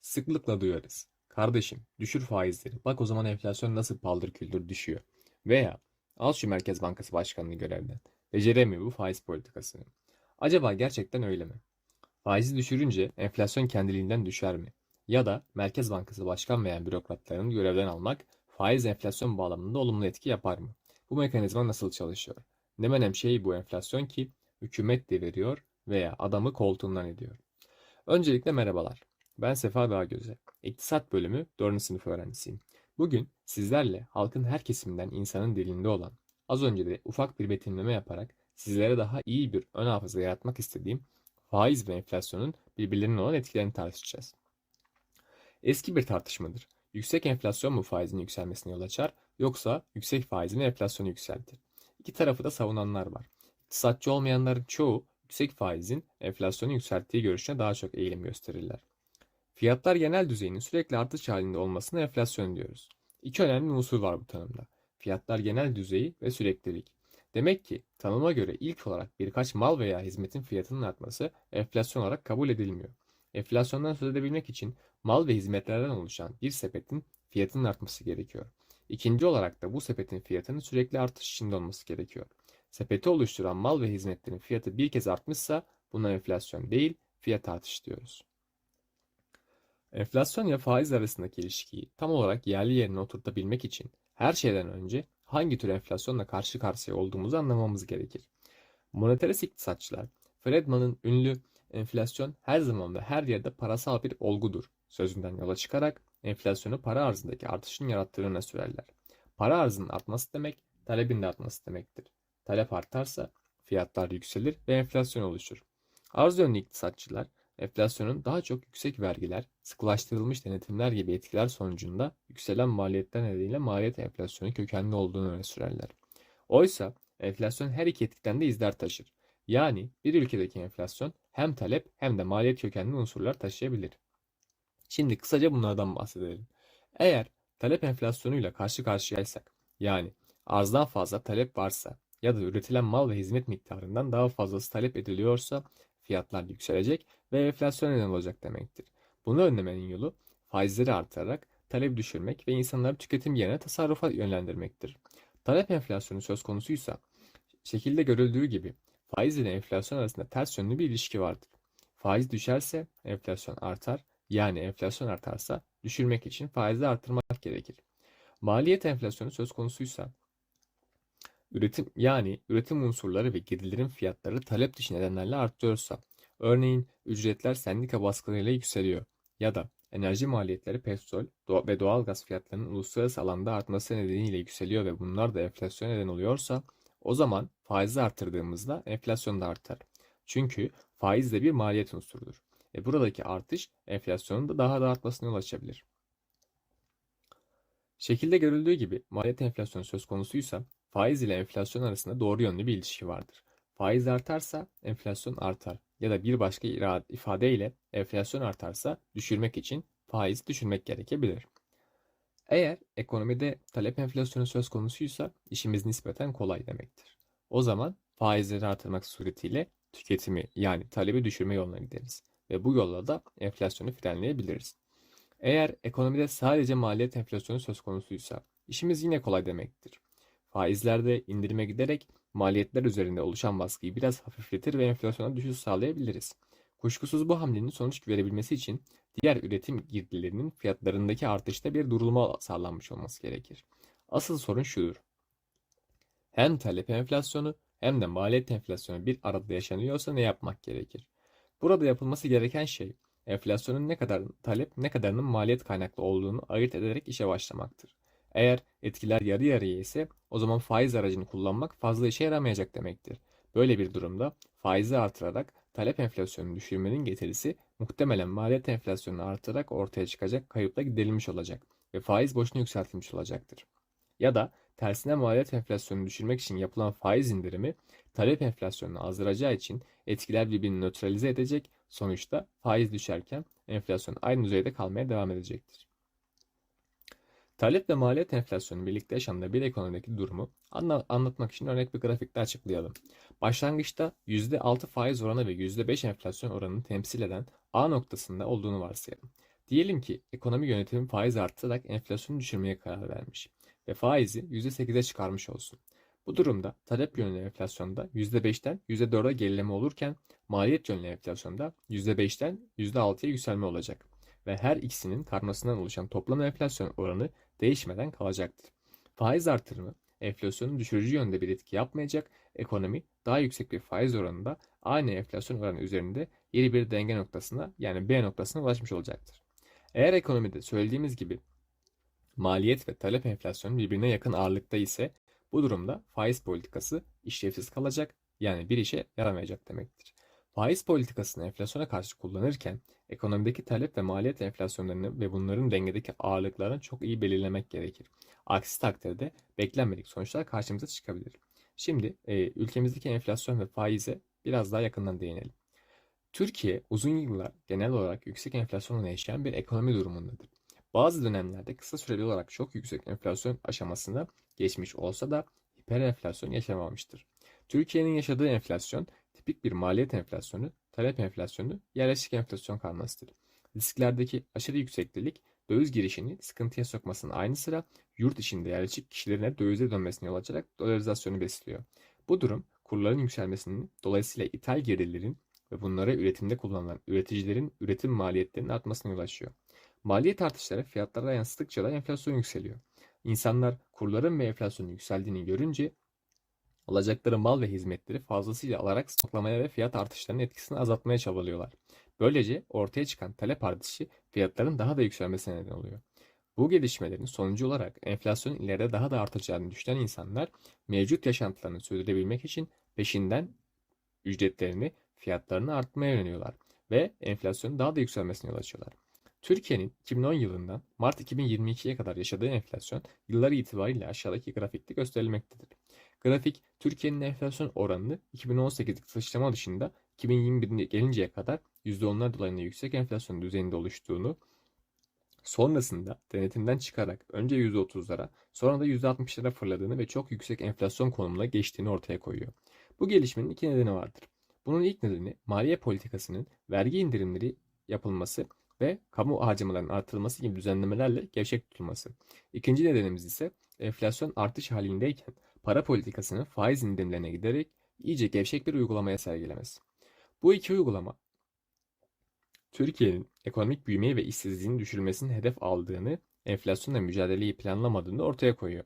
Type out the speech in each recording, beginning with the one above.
Sıklıkla duyarız. Kardeşim, düşür faizleri. Bak o zaman enflasyon nasıl paldır küldür düşüyor. Veya al şu Merkez Bankası Başkanı'nı görevden. Beceremiyor bu faiz politikasını. Acaba gerçekten öyle mi? Faizi düşürünce enflasyon kendiliğinden düşer mi? Ya da Merkez Bankası Başkan veya bürokratlarını görevden almak faiz enflasyon bağlamında olumlu etki yapar mı? Bu mekanizma nasıl çalışıyor? Ne menem şey bu enflasyon ki hükümet de veriyor veya adamı koltuğundan ediyor. Öncelikle merhabalar. Ben Sefa Dağgöze. İktisat bölümü 4. sınıf öğrencisiyim. Bugün sizlerle halkın her kesiminden insanın dilinde olan, az önce de ufak bir betimleme yaparak sizlere daha iyi bir ön hafıza yaratmak istediğim faiz ve enflasyonun birbirlerinin olan etkilerini tartışacağız. Eski bir tartışmadır. Yüksek enflasyon mu faizin yükselmesine yol açar yoksa yüksek faiz mi enflasyonu yükseltir? İki tarafı da savunanlar var. İktisatçı olmayanların çoğu yüksek faizin enflasyonu yükselttiği görüşüne daha çok eğilim gösterirler. Fiyatlar genel düzeyinin sürekli artış halinde olmasına enflasyon diyoruz. İki önemli unsur var bu tanımda. Fiyatlar genel düzeyi ve süreklilik. Demek ki tanıma göre ilk olarak birkaç mal veya hizmetin fiyatının artması enflasyon olarak kabul edilmiyor. Enflasyondan söz edebilmek için mal ve hizmetlerden oluşan bir sepetin fiyatının artması gerekiyor. İkinci olarak da bu sepetin fiyatının sürekli artış içinde olması gerekiyor. Sepeti oluşturan mal ve hizmetlerin fiyatı bir kez artmışsa buna enflasyon değil, fiyat artışı diyoruz. Enflasyon ile faiz arasındaki ilişkiyi tam olarak yerli yerine oturtabilmek için her şeyden önce hangi tür enflasyonla karşı karşıya olduğumuzu anlamamız gerekir. Monetarist iktisatçılar, Friedman'ın ünlü enflasyon her zaman ve her yerde parasal bir olgudur sözünden yola çıkarak enflasyonu para arzındaki artışın yarattığına sürerler. Para arzının artması demek, talebin de artması demektir. Talep artarsa fiyatlar yükselir ve enflasyon oluşur. Arz yönlü iktisatçılar enflasyonun daha çok yüksek vergiler, sıkılaştırılmış denetimler gibi etkiler sonucunda yükselen maliyetler nedeniyle maliyet enflasyonu kökenli olduğunu öne sürerler. Oysa enflasyon her iki etkiden de izler taşır. Yani bir ülkedeki enflasyon hem talep hem de maliyet kökenli unsurlar taşıyabilir. Şimdi kısaca bunlardan bahsedelim. Eğer talep enflasyonuyla karşı karşıyaysak, yani arzdan fazla talep varsa ya da üretilen mal ve hizmet miktarından daha fazlası talep ediliyorsa fiyatlar yükselecek ve enflasyon neden olacak demektir. Bunu önlemenin yolu faizleri artırarak talebi düşürmek ve insanları tüketim yerine tasarrufa yönlendirmektir. Talep enflasyonu söz konusuysa şekilde görüldüğü gibi faiz ile enflasyon arasında ters yönlü bir ilişki vardır. Faiz düşerse enflasyon artar, yani enflasyon artarsa düşürmek için faizi artırmak gerekir. Maliyet enflasyonu söz konusuysa üretim yani üretim unsurları ve girdilerin fiyatları talep dışı nedenlerle artıyorsa örneğin ücretler sendika baskılarıyla yükseliyor ya da enerji maliyetleri petrol ve doğal gaz fiyatlarının uluslararası alanda artması nedeniyle yükseliyor ve bunlar da enflasyon neden oluyorsa o zaman faizi arttırdığımızda enflasyon da artar. Çünkü faiz de bir maliyet unsurudur. Ve buradaki artış enflasyonun da daha da artmasına yol açabilir. Şekilde görüldüğü gibi maliyet enflasyonu söz konusuysa faiz ile enflasyon arasında doğru yönlü bir ilişki vardır. Faiz artarsa enflasyon artar ya da bir başka ifadeyle enflasyon artarsa düşürmek için faiz düşürmek gerekebilir. Eğer ekonomide talep enflasyonu söz konusuysa işimiz nispeten kolay demektir. O zaman faizleri artırmak suretiyle tüketimi yani talebi düşürme yoluna gideriz ve bu yolla da enflasyonu frenleyebiliriz. Eğer ekonomide sadece maliyet enflasyonu söz konusuysa işimiz yine kolay demektir. Faizlerde indirime giderek maliyetler üzerinde oluşan baskıyı biraz hafifletir ve enflasyona düşüş sağlayabiliriz. Kuşkusuz bu hamlenin sonuç verebilmesi için diğer üretim girdilerinin fiyatlarındaki artışta bir durulma sağlanmış olması gerekir. Asıl sorun şudur. Hem talep enflasyonu hem de maliyet enflasyonu bir arada yaşanıyorsa ne yapmak gerekir? Burada yapılması gereken şey enflasyonun ne kadar talep ne kadarının maliyet kaynaklı olduğunu ayırt ederek işe başlamaktır. Eğer etkiler yarı yarıya ise o zaman faiz aracını kullanmak fazla işe yaramayacak demektir. Böyle bir durumda faizi artırarak talep enflasyonunu düşürmenin getirisi muhtemelen maliyet enflasyonunu artırarak ortaya çıkacak kayıpla giderilmiş olacak ve faiz boşuna yükseltilmiş olacaktır. Ya da tersine maliyet enflasyonunu düşürmek için yapılan faiz indirimi talep enflasyonunu azdıracağı için etkiler birbirini nötralize edecek, sonuçta faiz düşerken enflasyon aynı düzeyde kalmaya devam edecektir. Talep ve maliyet enflasyonu birlikte yaşandığı bir ekonomideki durumu anlatmak için örnek bir grafikte açıklayalım. Başlangıçta %6 faiz oranı ve %5 enflasyon oranını temsil eden A noktasında olduğunu varsayalım. Diyelim ki ekonomi yönetimi faiz arttırarak enflasyonu düşürmeye karar vermiş ve faizi %8'e çıkarmış olsun. Bu durumda talep yönlü enflasyonda %5'ten %4'e gerileme olurken maliyet yönlü enflasyonda %5'ten %6'ya yükselme olacak ve her ikisinin karmasından oluşan toplam enflasyon oranı değişmeden kalacaktır. Faiz artırımı enflasyonu düşürücü yönde bir etki yapmayacak, ekonomi daha yüksek bir faiz oranında aynı enflasyon oranı üzerinde yeni bir denge noktasına yani B noktasına ulaşmış olacaktır. Eğer ekonomide söylediğimiz gibi maliyet ve talep enflasyonu birbirine yakın ağırlıkta ise bu durumda faiz politikası işlevsiz kalacak yani bir işe yaramayacak demektir. Faiz politikasını enflasyona karşı kullanırken ekonomideki talep ve maliyet enflasyonlarını ve bunların dengedeki ağırlıklarını çok iyi belirlemek gerekir. Aksi takdirde beklenmedik sonuçlar karşımıza çıkabilir. Şimdi e, ülkemizdeki enflasyon ve faize biraz daha yakından değinelim. Türkiye uzun yıllar genel olarak yüksek enflasyonla yaşayan bir ekonomi durumundadır. Bazı dönemlerde kısa süreli olarak çok yüksek enflasyon aşamasında geçmiş olsa da hiper enflasyon yaşamamıştır. Türkiye'nin yaşadığı enflasyon tipik bir maliyet enflasyonu, talep enflasyonu, yerleşik enflasyon karmasıdır. Risklerdeki aşırı yükseklik döviz girişini sıkıntıya sokmasının aynı sıra yurt içinde yerleşik kişilerine dövize dönmesine yol açarak dolarizasyonu besliyor. Bu durum kurların yükselmesinin dolayısıyla ithal girdilerin ve bunlara üretimde kullanılan üreticilerin üretim maliyetlerinin artmasına yol açıyor. Maliyet artışları fiyatlara yansıdıkça da enflasyon yükseliyor. İnsanlar kurların ve enflasyonun yükseldiğini görünce alacakları mal ve hizmetleri fazlasıyla alarak stoklamaya ve fiyat artışlarının etkisini azaltmaya çabalıyorlar. Böylece ortaya çıkan talep artışı fiyatların daha da yükselmesine neden oluyor. Bu gelişmelerin sonucu olarak enflasyonun ileride daha da artacağını düşünen insanlar mevcut yaşantılarını sürdürebilmek için peşinden ücretlerini, fiyatlarını artmaya yöneliyorlar ve enflasyonun daha da yükselmesine yol açıyorlar. Türkiye'nin 2010 yılından Mart 2022'ye kadar yaşadığı enflasyon yılları itibariyle aşağıdaki grafikte gösterilmektedir. Grafik Türkiye'nin enflasyon oranını 2018'lik sıçrama dışında 2021'e gelinceye kadar %10'lar dolayında yüksek enflasyon düzeyinde oluştuğunu, sonrasında denetimden çıkarak önce %30'lara sonra da %60'lara fırladığını ve çok yüksek enflasyon konumuna geçtiğini ortaya koyuyor. Bu gelişmenin iki nedeni vardır. Bunun ilk nedeni maliye politikasının vergi indirimleri yapılması ve kamu harcamalarının artırılması gibi düzenlemelerle gevşek tutulması. İkinci nedenimiz ise enflasyon artış halindeyken para politikasının faiz indirimlerine giderek iyice gevşek bir uygulamaya sergilemesi. Bu iki uygulama Türkiye'nin ekonomik büyümeyi ve işsizliğin düşürülmesini hedef aldığını, enflasyonla mücadeleyi planlamadığını ortaya koyuyor.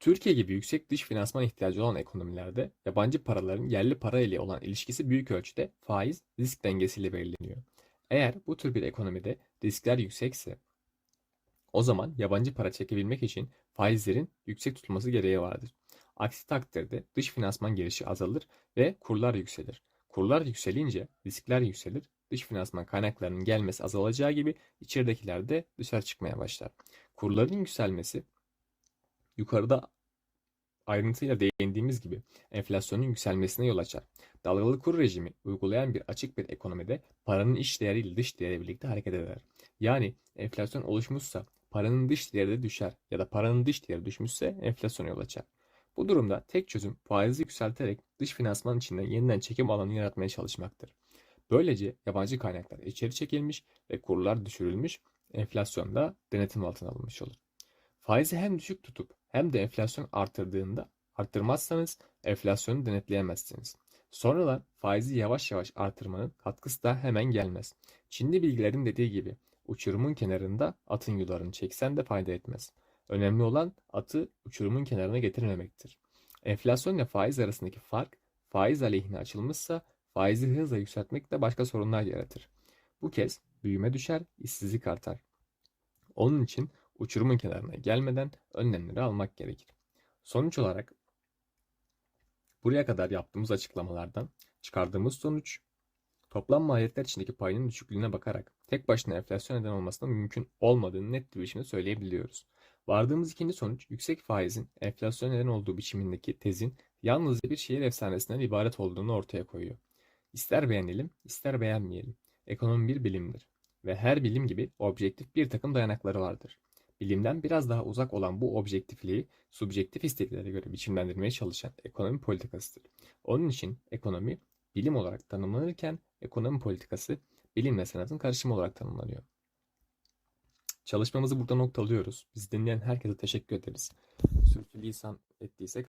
Türkiye gibi yüksek dış finansman ihtiyacı olan ekonomilerde yabancı paraların yerli para ile olan ilişkisi büyük ölçüde faiz risk dengesiyle belirleniyor. Eğer bu tür bir ekonomide riskler yüksekse o zaman yabancı para çekebilmek için faizlerin yüksek tutulması gereği vardır. Aksi takdirde dış finansman girişi azalır ve kurlar yükselir. Kurlar yükselince riskler yükselir, dış finansman kaynaklarının gelmesi azalacağı gibi içeridekiler de dışarı çıkmaya başlar. Kurların yükselmesi yukarıda ayrıntıyla değindiğimiz gibi enflasyonun yükselmesine yol açar. Dalgalı kur rejimi uygulayan bir açık bir ekonomide paranın iç değeriyle dış değeri birlikte hareket eder. Yani enflasyon oluşmuşsa paranın dış değeri de düşer ya da paranın dış değeri düşmüşse enflasyona yol açar. Bu durumda tek çözüm faizi yükselterek dış finansman içinde yeniden çekim alanı yaratmaya çalışmaktır. Böylece yabancı kaynaklar içeri çekilmiş ve kurlar düşürülmüş, enflasyon da denetim altına alınmış olur. Faizi hem düşük tutup hem de enflasyon artırdığında arttırmazsanız enflasyonu denetleyemezsiniz. Sonradan faizi yavaş yavaş artırmanın katkısı da hemen gelmez. Çinli bilgilerin dediği gibi uçurumun kenarında atın yularını çeksen de fayda etmez. Önemli olan atı uçurumun kenarına getirmemektir. Enflasyon ile faiz arasındaki fark faiz aleyhine açılmışsa faizi hızla yükseltmek de başka sorunlar yaratır. Bu kez büyüme düşer, işsizlik artar. Onun için uçurumun kenarına gelmeden önlemleri almak gerekir. Sonuç olarak buraya kadar yaptığımız açıklamalardan çıkardığımız sonuç toplam maliyetler içindeki payının düşüklüğüne bakarak tek başına enflasyon neden olmasının mümkün olmadığını net bir biçimde söyleyebiliyoruz. Vardığımız ikinci sonuç yüksek faizin enflasyon neden olduğu biçimindeki tezin yalnızca bir şehir efsanesinden ibaret olduğunu ortaya koyuyor. İster beğenelim, ister beğenmeyelim. Ekonomi bir bilimdir ve her bilim gibi objektif bir takım dayanakları vardır. Bilimden biraz daha uzak olan bu objektifliği subjektif isteklere göre biçimlendirmeye çalışan ekonomi politikasıdır. Onun için ekonomi bilim olarak tanımlanırken ekonomi politikası bilimle sanatın karışımı olarak tanımlanıyor. Çalışmamızı burada noktalıyoruz. Bizi dinleyen herkese teşekkür ederiz. Sürçülisan ettiysek